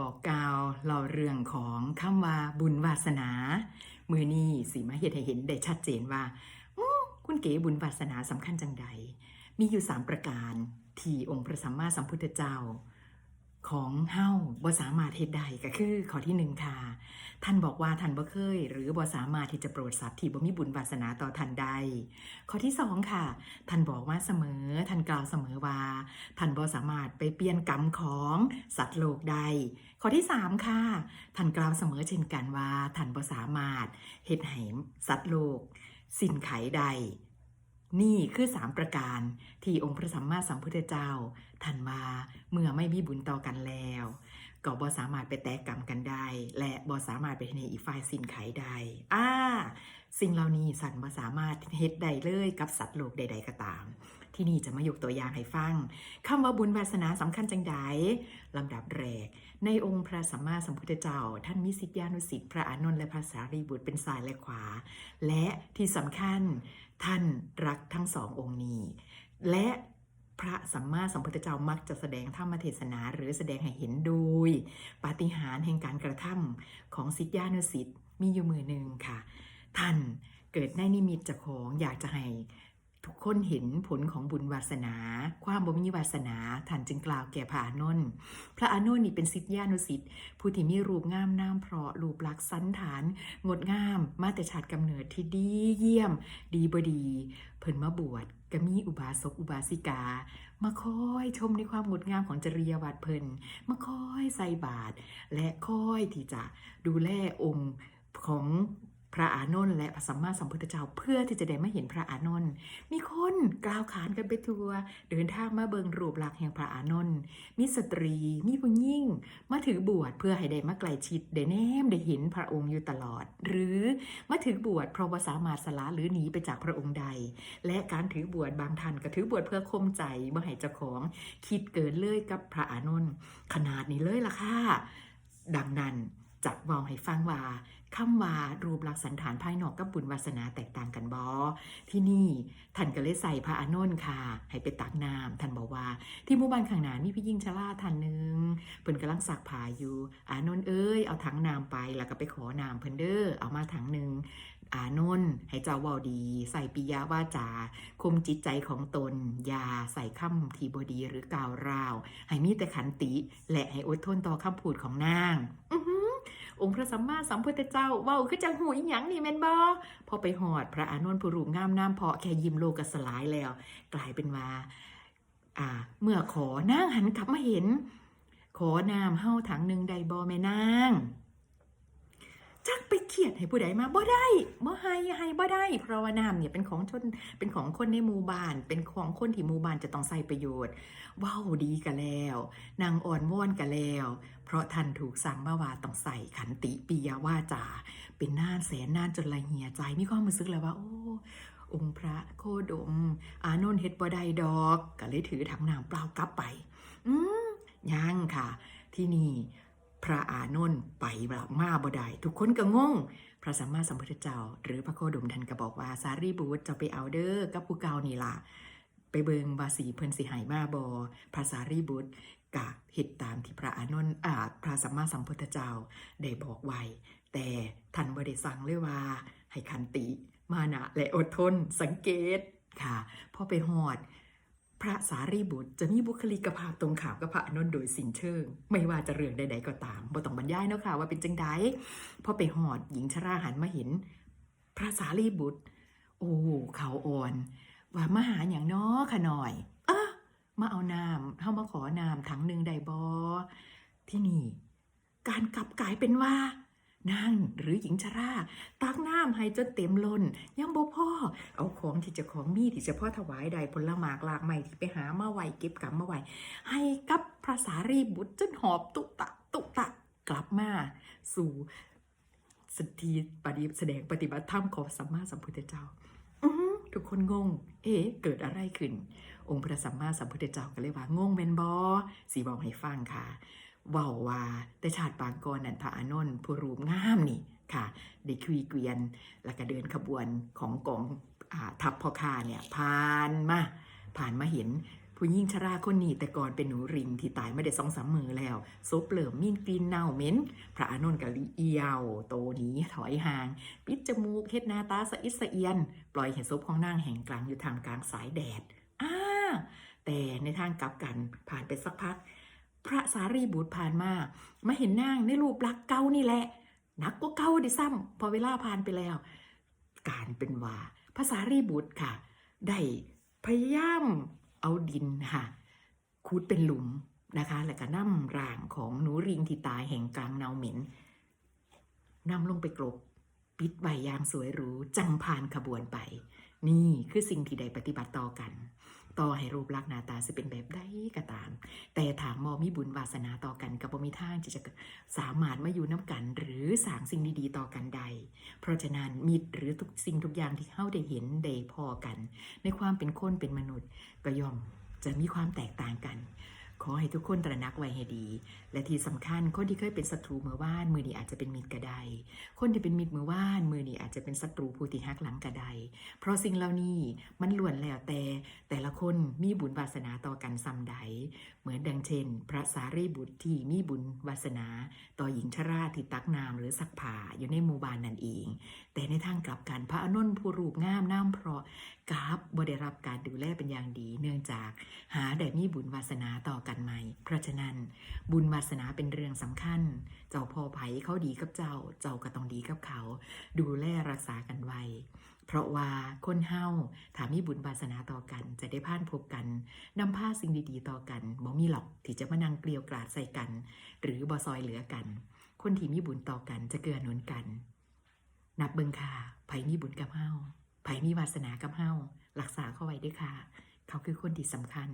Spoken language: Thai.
บอกกาวเราเรื่องของคำว่าบุญวาสนา มือนี่สีมาเห็นให้เห็นได้ชัดเจนว่าคุณเก๋บุญวาสนาสำคัญจังใด มีอยู่สามประการที่องค์พระสัมมาสัมพุทธเจ้า ของเฮาบ่สามารถเฮ็ดได้ก็คือข้อที่หนึ่งค่ะ ท่านบอกว่าท่านบ่เคย หรือบ่สามารถที่จะโปรดสัตว์ที่บ่มีบุญวาสนาต่อท่านใด ข้อที่สองค่ะ ท่านบอกว่าเสมอ ท่านกล่าวเสมอว่า ท่านบ่สามารถไปเปลี่ยนกรรมของสัตว์โลกได้ข้อที่3ค่ะ ท่านกล่าวเสมอเช่นกันว่าท่านบ่สามารถเฮ็ดให้สัตว์โลก สิ้นไขใด นี่คือสามประการที่องค์พระสัมมาสัมพุทธเจ้าท่านมาเมื่อไม่มีบุญต่อกันแล้ว ก็บ่สามารถไปแตกกรรมกันได้ และบ่สามารถไปในอีกฝ่ายสิ้นไขได้อ่าสิ่งเหล่านี้สันบ่สามารถเฮ็ดได้เลยกับสัตว์โลกใด ๆ ก็ตาม ที่นี่จะมายกตัวอย่างให้ฟังคำว่าบุญวาสนาสำคัญจังใดลำดับแรก ในองค์พระสัมมาสัมพุทธเจ้า ท่านมีสิทธิานุสิทธิ์พระอานนท์และพระสารีบุตรเป็นซ้ายและขวา และที่สำคัญท่านรักทั้งสององค์นี้และ พระสัมมาสัมพุทธเจ้ามักจะแสดงธรรมเทศนา หรือแสดงให้เห็นโดย ปาฏิหาริย์แห่งการกระทำของสิทธิานุสิทธิ์มีอยู่มือหนึ่งค่ะ ท่านเกิดในนิมิตจากของอยากจะให้ทุกคนเห็นผลของบุญวาสนา ความบ่มีวาสนาท่านจึงกล่าวแก่พระอานนท์พระอานนท์นี่เป็นสิทธิานุสิทธิ์ผู้ที่มีรูปงามน้ำเพราะรูปลักษณ์สันฐาน งดงาม มาแต่ชาติกำเนิดที่ดีเยี่ยม ดีบดี เพิ่นมาบวช ก็มีอุบาสกอุบาสิกา มาคอยชมในความงดงามของจริยวัตรเพิ่นมาคอยใส่บาตรและคอยที่จะดูแลองค์ของ พระอานนท์และพระสัมมาสัมพุทธเจ้าเพื่อที่จะได้มาเห็นพระอานนท์มีคนกล่าวขานกันไปทัวเดินทางมาเบิงรูปหลักแห่งพระอานนท์มีสตรี มีผู้หญิงมาถือบวชเพื่อให้ได้มาไกลชิดได้แนมได้เห็นพระองค์อยู่ตลอด หรือมาถือบวชเพราะว่าสามารถสละหรือหนีไปจากพระองค์ใด และการถือบวชบางท่านก็ถือบวชเพื่อข่มใจเมื่ให้เจ้าของ คิดเกินเลยกับพระอานนท์ขนาดนี้เลยล่ะค่ะดังนั้น จะเว่าให้ฟังว่าคำว่ารูปลักษณ์สันฐานภายนอกกับบุญวาสนาแตกต่างกันบอที่นี่ท่านก็เลยใส่พระอานนท์ค่ะ ให้ไปตักน้ำท่านบอกว่าที่หมู่บ้านข้างหน้ามีพี่ยิ่งชราท่านหนึ่งเพิ่นกำลังสักผ้าอยู่ อานนท์เอ้ยเอาถังน้ำไปแล้วก็ไปขอน้ำเพิ่นเด้อเอามาถังหนึ่งอานนท์ให้เจ้าเว้าดี ใส่ปิยะว่าจาคุมจิตใจของตน อย่าใส่คำทีบดีหรือกล่าวราว ให้มีแต่ขันติ และให้อดทนต่อคำพูดของนางอื องค์พระสัมมาสัมพุทธเจ้าเว้าคือจังหูอีหยังนี่แม่นบ่พอไปหอดพระอานนท์ผู้รูปงามน้ำเพาะแค่ยิ้มโลกสลายแล้ว กลายเป็นว่าอ่า เมื่อขอนางหันกลับมาเห็น ขอน้ำเฮาถังหนึ่งใดบ่แม่นาง จักไปเขียดให้ผู้ใดมาบ่ได้บ่ให้ให้บ่ได้ เพราะว่าน้ำเนี่ยเป็นของชนเป็นของคนในหมู่บ้าน เป็นของคนที่หมู่บ้านจะต้องใส่ประโยชน์เว้าดีกันแล้วนางอ่อนว่อนกันแล้ว เพราะท่านถูกสั่งมาว่าต้องใส่ขันติปิยาว่าจา เป็นนานแสนนานจนละเหียใจมีความรู้สึกเลยว่าโอ้องค์พระโคดม อานนท์เฮ็ดบ่ได้ดอก ก็เลยถือถังน้ำเปล่ากลับไป อืมยังค่ะ ที่นี่ พระอานนท์ไปแบบมาบ่ได้ทุกคนก็งง พระสัมมาสัมพุทธเจ้า หรือพระโคดมท่านก็บอกว่าสารีบุตรจะไปเอาเด้อกับผู้เก่านี่ล่ะไปเบิงบาสีเพิ่นสิหายมาบอพระสารีบุตรกะเหตุตามที่พระอานนท์อ่าพระสัมมาสัมพุทธเจ้าได้บอกไว้ แต่ท่านบ่ได้สั่งเลยว่า ให้ขันติ มานะและอดทนสังเกตค่ะพอไปหอด พระสารีบุตรจะมีบุคลิกภาพตรงข้ามกับพระอนนท์โดยสิ้นเชิง ไม่ว่าจะเรื่องใดๆก็ตามบ่ต้องบรรยายเนาะค่ะว่าเป็นจังใดพอไปหอดหญิงชราหันมาเห็น พระสารีบุตร โอ้เขาอ่อน ว่ามาหาอย่างน้อขะหน่อยเอะมาเอาน้ำเข้ามาขอน้ำถังหนึ่งได้บอที่นี่ การกลับกลายเป็นว่า นางหรือหญิงชรา ตักน้ำให้จนเต็มล้นยังบ่พ่อ เอาของที่จะของมีที่เจะพ่อถวายใดผลหมากลากใหม่ที่ไปหามาไวเก็บกรรมมาไวให้กับพระสารีบุตรจนหอบตุกตะตุกตะกลับมาสู่สถีปฏิแสดงปฏิบัติธรรมของสัมมาสัมพุทธเจ้าอืทุกคนงง เอ๊ะ เกิดอะไรขึ้น องค์พระสัมมาสัมพุทธเจ้าก็เลยว่างงเป็นบอสีบอกให้ฟังค่ะ เว่าว่าแต่ชาติปางก่อนนั่นพระอานนท์ผู้รูปงามนี่ค่ะได้คุยเกวียน แล้วก็เดินขบวนของกองอทัพพ่อค้าเนี่ยผ่านมาผ่านมาเห็นผู้หญิงชราคนนี้แต่ก่อนเป็นหนูริงที่ตายไม่ได้สองสามมือแล้วซบเหลิมมีนกลินเน่าเหม็นพระอานนท์กะลิเอียว โตหนี้ถอยห่าง ปิดจมูกเฮ็ดหน้าตาสะอิดสะเอียน ปล่อยเห็นศพของนางแห่งกลางอยู่ทามกลางสายแดดอ้าแต่ในทางกลับกันผ่านไปสักพัก พระสารีบุตรผ่านมา มาเห็นนางในรูปลักษ์เก่านี่แหละนักกว่าเก่าดิซ้ำพอเวลาผ่านไปแล้ว การเป็นว่าภาษารีบุตรค่ะ ได้พยายามเอาดินค่ะคูดเป็นหลุมนะคะ แล้วก็นำร่างของหนูริงที่ตายแห่งกลางเนาเหม็นนำลงไปกลบปิดใบยางสวยหรูจังพานขบวนไป นี่คือสิ่งที่ได้ปฏิบัติต่อกัน ต่อให้รูปลักษณ์หน้าตาจะเป็นแบบใดก็ตาม แต่ถามมอมีบุญวาสนาต่อกันกับบ่มีทางที่จะสามารถมาอยู่น้ำกัน หรือสร้างสิ่งดีๆต่อกันใด เพราะฉะนั้นมิตรหรือทุกสิ่งทุกอย่างที่เข้าได้เห็นได้พอกัน ในความเป็นคนเป็นมนุษย์ก็ย่อมจะมีความแตกต่างกัน ขอให้ทุกคนตระหนักไว้ให้ดี และที่สำคัญคนที่เคยเป็นศัตรูเมื่อว่าน มือนี้อาจจะเป็นมิตรก็ได้คนที่เป็นมิตรเมื่อว่าน มือนี้อาจจะเป็นศัตรูผู้ที่หักหลังก็ได้เพราะสิ่งเหล่านี้มันล้วนแล้วแต่แต่ละคนมีบุญวาสนาต่อกันซ้ำใด เหมือนดังเช่น พระสารีบุตรที่มีบุญวาสนา ต่อหญิงชราที่ตักน้ำหรือสักผ้าอยู่ในหมู่บ้านนั่นเอง แต่ในทางกลับกันพระอานนผู้รูปงามน้ำเพราะกราบบ่ได้รับการดูแลเป็นอย่างดี เนื่องจากหาได้มีบุญวาสนาต่อกันใหม่เพราะฉะนั้นบุญวาสนาเป็นเรื่องสำคัญ เจ้าพ่อไผ่เขาดีกับเจ้า เจ้าก็ต้องดีกับเขา ดูแลรักษากันไว้ เพราะว่าคนเฮาถามีบุญวาสนาต่อกัน จะได้ผ่านพบกันนำพาสิ่งดีๆ ต่อกันบ่มีหรอกที่จะมานั่งเกลียวกราดใส่กัน หรือบ่ซอยเหลือกัน คนที่มีบุญต่อกันจะเกื้อหนุนกัน นับเบิงค่ะไผ่มีบุญกับเฮาไผ่มีวาสนากับเฮารักษาเข้าไว้ด้วยค่ะ เขาคือคนที่สำคัญ